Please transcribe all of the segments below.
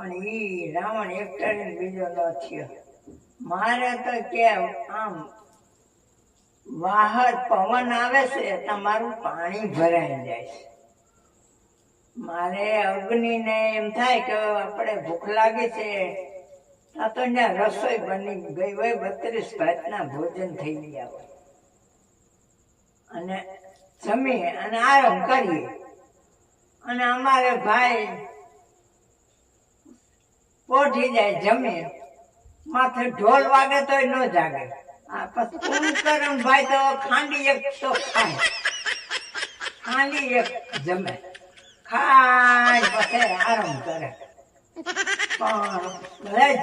પણ ઈ રાવણ એક્ટર બીજો ન થયો. મારે તો કે આમ વાહર પવન આવે છે તમારું પાણી ભરાઈ જાય છે. મારે અગ્નિને એમ થાય કે આપણે ભૂખ લાગી છે. આ તો ત્યાં રસોઈ બની ગઈ હોય, બત્રીસ ભાતના ભોજન થઈ ગયા હોય. અને જમીએ અને આરામ કરીએ. અને અમારે ભાઈ પોઠી જાય જમે માથે ઢોલ વાગે તોય ન જાગે. પછી ભાઈ તો ખાંડી એક તો ખાય. ખાંડી એક જમે. ખાય પછી આરામ કરે.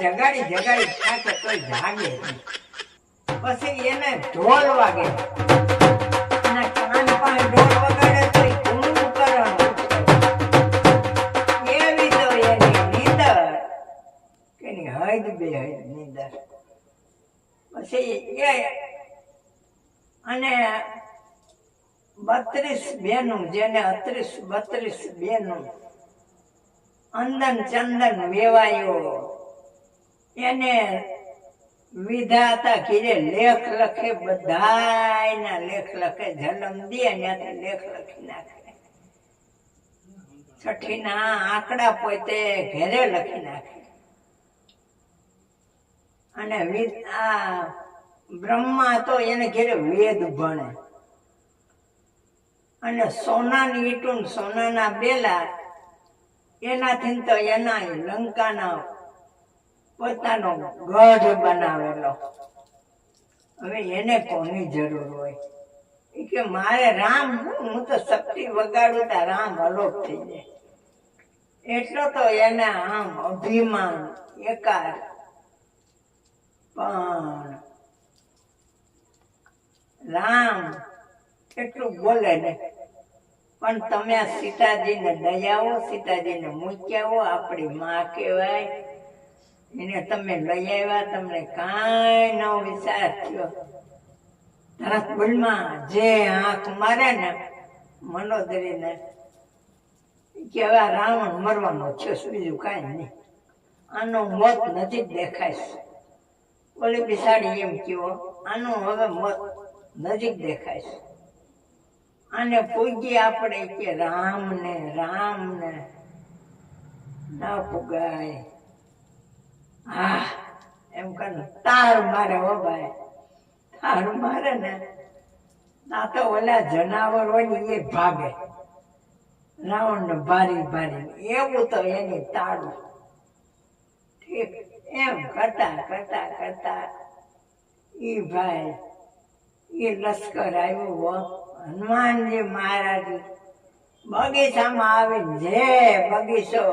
જગાડી જગાડી ખાતે તોય જાગે પછી એને ઢોલ વાગે. અને કાન પાસે ઢોલ વગાડે. હદ બે હદ નીંદર. પછી એ અને બત્રીસ બેનું, જેને અત્રીસ, બત્રીસ બેનું અંદન ચંદન વેવાયો, એને વિધાતા કીધે લેખ લખે, બધાયના લેખ લખે, જન્મ દે ત્યાંથી લેખ લખી નાખે. છઠ્ઠીના આંકડા પોતે ઘેરે લખી નાખે. અને આ બ્રહ્મા તો એને ઘેરે વેદ ભણે. અને સોનાની ઈટું સોનાના બેલા, એનાથી તો એના લંકાના પોતાનો ગઢ બનાવેલો. હવે એને કોની જરૂર હોય? એ કે મારે રામ, હું તો શક્તિ વગાડું તો રામ અલોપ થઈ જાય. એટલો તો એને આમ અભિમાન, એકાર પણ રામ કેટલું બોલે ને, પણ તમે આ સીતાજીને દયાવો સીતાજીને મૂક્યાવો આપણી માં કહેવાય. એને તમે લઈ આવ્યા, તમને કાંઈ નવો વિચાર થયો. તરત બોલમાં જે આંખ મારે ને, મનોદરીને કે હવે રાવણ મરવાનો છે બીજું કાંઈ નહીં. આનો મોત નજીક દેખાય. ઓલી બિસાડી એમ કયો. આનું હવે નજીક દેખાય છે. આને પૂજી આપણે કે રામ ને ના પુગાય. હા એમ કર તાર મારે હો ભાઈ, તાર મારે ને. ના તો ઓલા જનાવર હોય ને એ ભાગે. રાવણ ને ભારી ભારી. એવું તો એની તાળું ઠીક. એમ કરતા કરતા કરતા એ ભાઈ એ લશ્કર આવ્યું હનુમાનજી મહારાજ બગીચામાં આવી જે બગીચો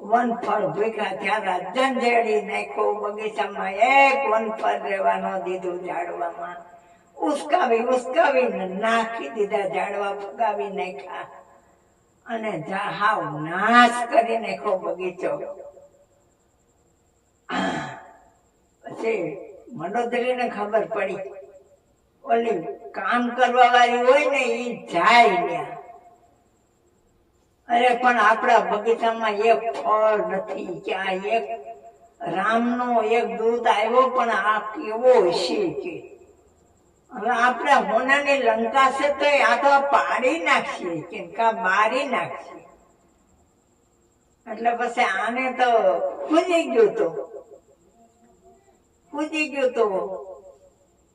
વનફળ ભૂખ્યા ત્યારે જંજેડી નાખ્યો બગીચામાં, એક વનફળ રહેવા ન દીધું ઝાડવામાં. ઉસકાવી, ઉસકાવીને નાખી દીધા, ઝાડવા ફગાવી નાખ્યા. અને હાવ નાશ કરી નાખ્યો બગીચો. પછી મંડોદરીને ખબર પડી. ઓલી કામ કરવા વાળી હોય ને એ જાય ત્યાં. અરે પણ આપણા બગીચામાં એક ફળ નથી, ક્યાં એક રામનો એક દૂત આવ્યો પણ આ કેવો હશે કે? હવે આપણા હોનાની લંકા છે તો આ તો પાડી નાખીએ કે કા બારી નાખીએ એટલે પછી આને તો ખુજી ગયું તો. ખુજી ગયું તો.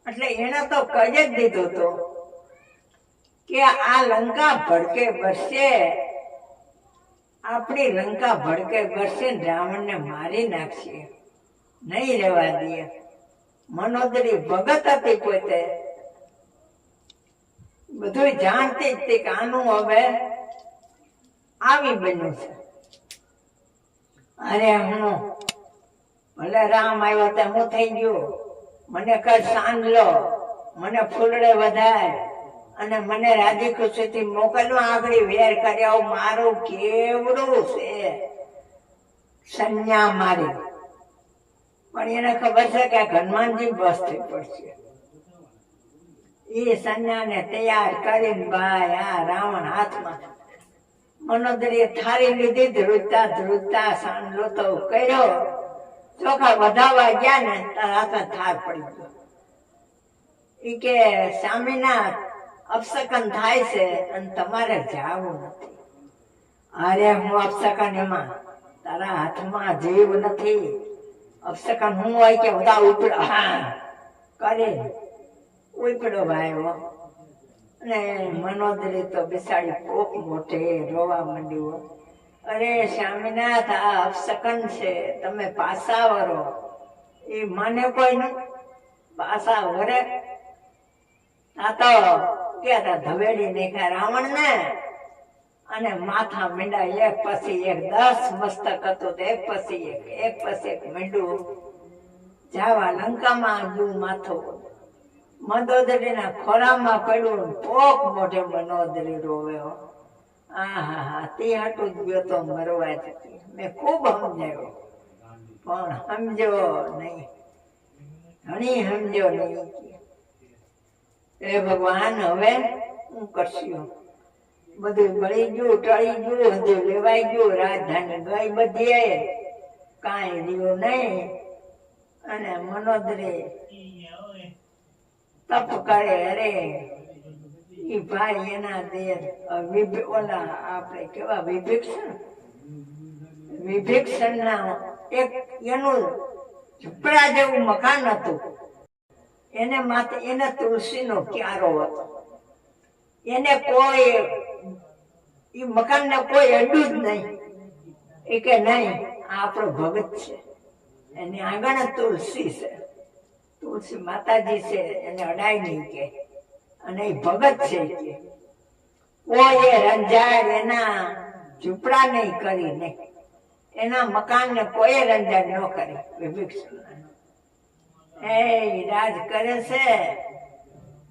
એટલે એને તો કહી જ દીધો તો કે આ લંકા ભડકે ભરશે આપણી લંકા ભડકે ને રાવણને મારી નાખશે. નહીં રહેવા દઈએ મનોદરી ભગત હતી પોતે. બધું જાણતી જ તે કે આનું હવે આવી બન્યું છે. અરે હું ભલે રામ આવ્યો તે હું થઈ ગયું. મને કર સાંજલો મને ફૂલડે વધાય અને મને રાજી ખુશીથી મોકલવા આગળ વેર કર્યો મારું કેવડું છે. સંજ્ઞા મારી. પણ એને ખબર છે કે હનુમાનજી બસ થઈ પડશે. એ સંજ્ઞાને તૈયાર કરીને ભાઈ, આ રાવણ હાથમાં મનોદરીએ થારી લીધી, ધ્રુજતા ધ્રુજતા સાંડલો તો કર્યો. ચોખા વધાવવા ગયા ને, તારા થાર પડી ગયો. એ કે સ્વામીના અપસકન થાય છે અને તમારે જાવું નથી. અરે, હું અપસકન એમાં? તારા હાથમાં જીવ નથી. અપસકન હું હોય કે બધા ઉપડો? હા, કરે. ઉપડો ભાઈ અને મનોદરી તો બિસાડી કોક મોટે રોવા માંડ્યું. અરે સ્વામિનાથ આ અપસકન છે. તમે પાસા વરો. એ મને કોઈ નહીં. પાસા વરે. આ તો ક્યાં તા ધવેડી નાખ્યા રાવણ ને અને માથા મીંડા એક પછી એક દસ મસ્તક હતું એક પછી એક એક પછી એક મીંડું. જાવા લંકામાં ગયું માથું. મંદોદરીના ખોરામાં પડ્યું ને પોક મોઢે મનોદરી રોવ્યો હા તે હાટું જ ગયો તો મરવા જતી. મેં ખૂબ સમજાયો પણ સમજો નહીં. ઘણી સમજો નહીં એ ભગવાન, હવે હું કરશું? બધું બળી ગયું, ટળી ગયું, બધું લેવાઈ ગયું, રાજધાની ગઈ બધી. કાંઈ રહ્યું નહીં. અને મનોદરે તપ કરે, અરે ઈ ભાઈ એના દેર ઓલા આપણે કેવા, વિભીક્ષણ? વિભીક્ષણ ના એક એનું ઝૂંપડા જેવું મકાન હતું. એને માથે, એને તુલસીનો ક્યારો હતો. એને કોઈ, ઈ મકાનને કોઈ અડ્યું જ નહીં. એ કે નહીં, આ આપણો ભગત છે. એની આગળ તુલસી છે. તુલસી માતાજી છે, એને અડાય નહીં કે. અને ભગત છે કે. એ રંજાડ એના ઝૂંપડા નહીં કરી ને. એના મકાનને કોઈ રંજાડ ન કરે. એ રાજ કરે છે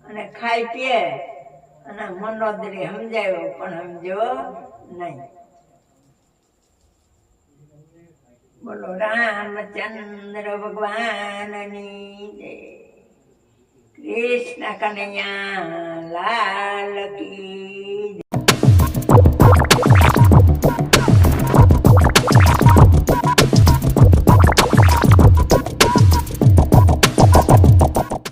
અને ખાઈ પીએ. અને મનોદરી સમજાયો, પણ સમજો નહીં. બોલો, રામચંદ્ર ભગવાનની જય. કૃષ્ણ કનૈયા લાલ કી જય.